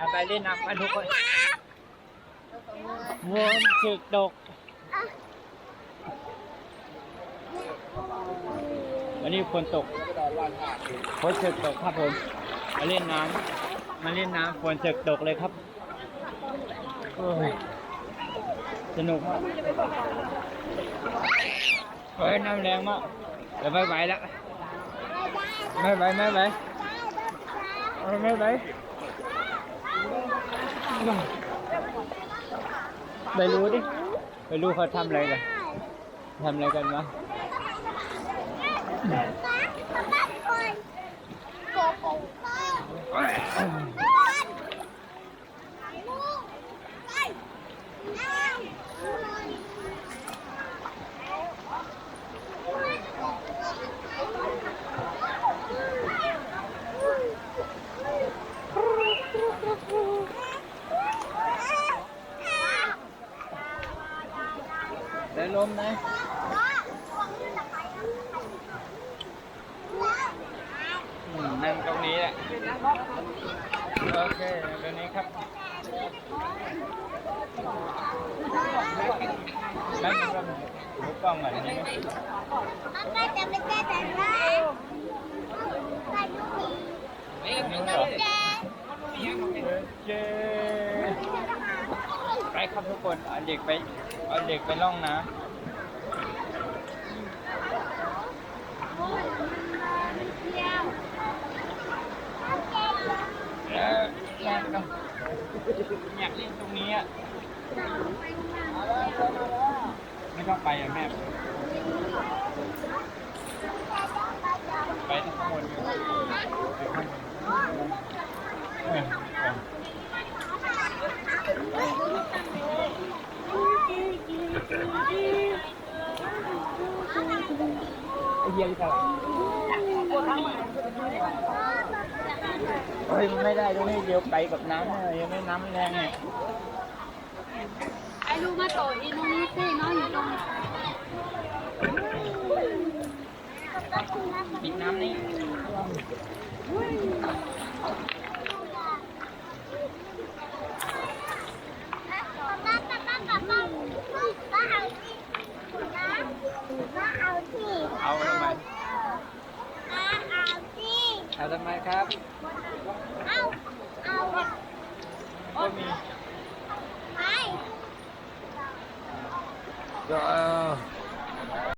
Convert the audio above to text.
เอาไปเล่นน้ำกันทุกคนวนสึกดก วันนี้ฝนตกฝนสึกตกครับผมมาเล่นน้ำมาเล่นน้ำฝนสึกตกเลยครับสนุกมากเฮ้ยน้ำแรงมากเดี๋ยวไม่ไหวแล้วไม่ไหวไม่ไหวไม่ไหว ไปรู้ดิไปรู้เขาทำอะไรกันทำอะไรกันวะได้ ลมนะนั่งตรงนี้แหละโอเคตรงนี้ครับนั่งตรงหูกล้องแบบนี้นะนิ้วเหรอโอเคไปครับทุกคนเอาเด็กไปเอาเด็กไปล่องน้ำแล้วแม่ต้ อยากเล่นตรงนี้อะไม่ต้องไปอะแม่ ไปทั้งบนอยู่ไปข้างบนเออเออไอ้เหี้ยนี่อะไร เฮ้ยมันไม่ได้ตรงนี้เดี๋ยวไปกับน้ำเลยยังไม่น้ำแรงเนี่ยไอ้ลูกมาโตอีน้องนี้สิน้องอยู่ตรงนี้ปิดน้ำนี่เอาทำไมเอา ทำไมครับก็มีก็เอา